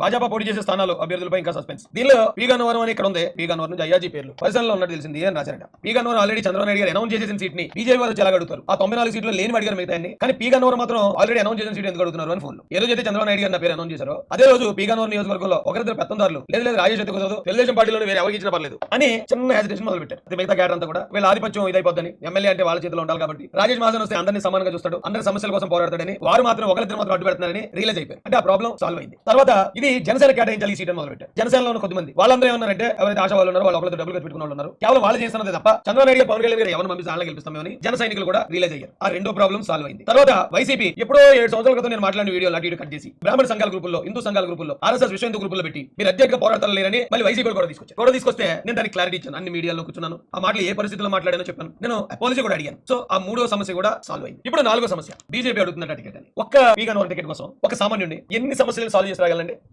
భాజపా పోటీ చేసే స్థానాలు అభ్యర్థులపై ఇంకా సస్పెన్స్ దీనిలో పీ గన్నవరం అని ఇక్కడ ఉంది పీ గన్నవరం నుంచి అయ్యాజీ పేర్లు. పరిసరంలో ఉన్నట్టు తెలిసింది అని రాశారట. P Gannavaram already Chandrababu Naidu garu announce చేసిన సీట్ని బీజేపీ వాళ్ళు చాలా అడుగుతారు. ఆ తొంభై నాలుగు సీట్లు లేని అడిగారు మిగతా కానీ పీ గన్నవరం మాత్రం ఆల్రెడీ అనౌన్స్ చేసిన సీట్ ఎందుకు అడుగుతున్నారు అని ఫోన్ ఏ రోజు అయితే చంద్రబాబు నాయుడు గారు నా పేరు అనౌన్స్ చేశారు అదే రోజు పీ గన్నవరం నియోజకవర్గంలో ఒకరిద్దరు పెత్తందారులు లేదు లేదు రాజేష్ అయితే కుదరదు తెలుగుదేశం పార్టీలో వేరే ఎవరికి ఇచ్చిన పర్లేదు అని చిన్న హెసిటేషన్ మొదలు పెట్టారు అది మిగతా క్యాడర్ అంతా కూడా. వీళ్ళ ఆధిపత్యం ఇదైపోద్దని ఎమ్మెల్యే అంటే వాళ్ళ చేతిలో ఉండాలి కాబట్టి రాజేష్ మహాజన్ వస్తే అందరినీ సమానంగా చూస్తాడు అందరి సమస్యల కోసం పోరాడతాడని వారు మాత్రం ఒకరిద్దరు మాత్రం అడ్డు పెడుతున్నారని రియలైజ్ అయిపోయారు. అంటే ఆ ప్రాబ్లం సాల్వ్ అయింది. తర్వాత ఇది జనసేన కేటాయించాలి ఈ సీట్ అని మొదలు జనసేనలో ఉన్న కొద్దిమంది. వాళ్ళందరూ ఏమన్నారంటే ఎవరైతే ఆశ వాళ్ళు ఉన్నారో వాళ్ళు ఒకరితో డబ్బులు పెట్టుకున్న వాళ్ళు ఉన్నారు. కేవలం వాళ్ళు చేస్తున్నది తప్ప చంద్రబాబు నాయుడు పవన్ కళ్యాణ్ గారు ఎవరిని పంపిస్తే వాళ్ళని గెలిపిస్తామని జన సైనికులు కూడా రియలైజ్ అయ్యారు. ఆ రెండో ప్రాబ్లం సాల్వ్ అయింది. తర్వాత వైసీపీ ఎప్పుడో ఏడు సంవత్సరాల క్రితం నేను మాట్లాడిన వీడియో అటు ఇటు కట్ చేసి బ్రాహ్మణ సంఘాల గ్రూపుల్లో హిందూ సంఘాల గ్రూపుల్లో ఆర్ఎస్ఎస్ విశ్వ హిందూ గ్రూపుల్లో పెట్టి మీరు అధ్యక్ష పోరాటాలు లేరని మళ్ళీ వైసీపీ కూడా తీసుకొచ్చారు. కూడా తీసుకొస్తే నేను దానికి క్లారిటీ ఇచ్చాను. అన్ని మీడియాలో కూర్చున్నాను. ఆ మాటలు ఏ పరిస్థితుల్లో మాట్లాడానో చెప్పాను. నేను పాలసీ కూడా అడిగాను. సో ఆ మూడో సమస్య కూడా సాల్వ్ అయింది. ఇప్పుడు నాలుగో సమస్య. బీజేపీ అడుగుతున్నట్టు టికెట్ అని ఒక్క వీగన్ టికెట్ కోసం ఒక సామాన్యుడిని ఎన్ని సమస్యలు సాల్వ్ చేసి రాగలండి?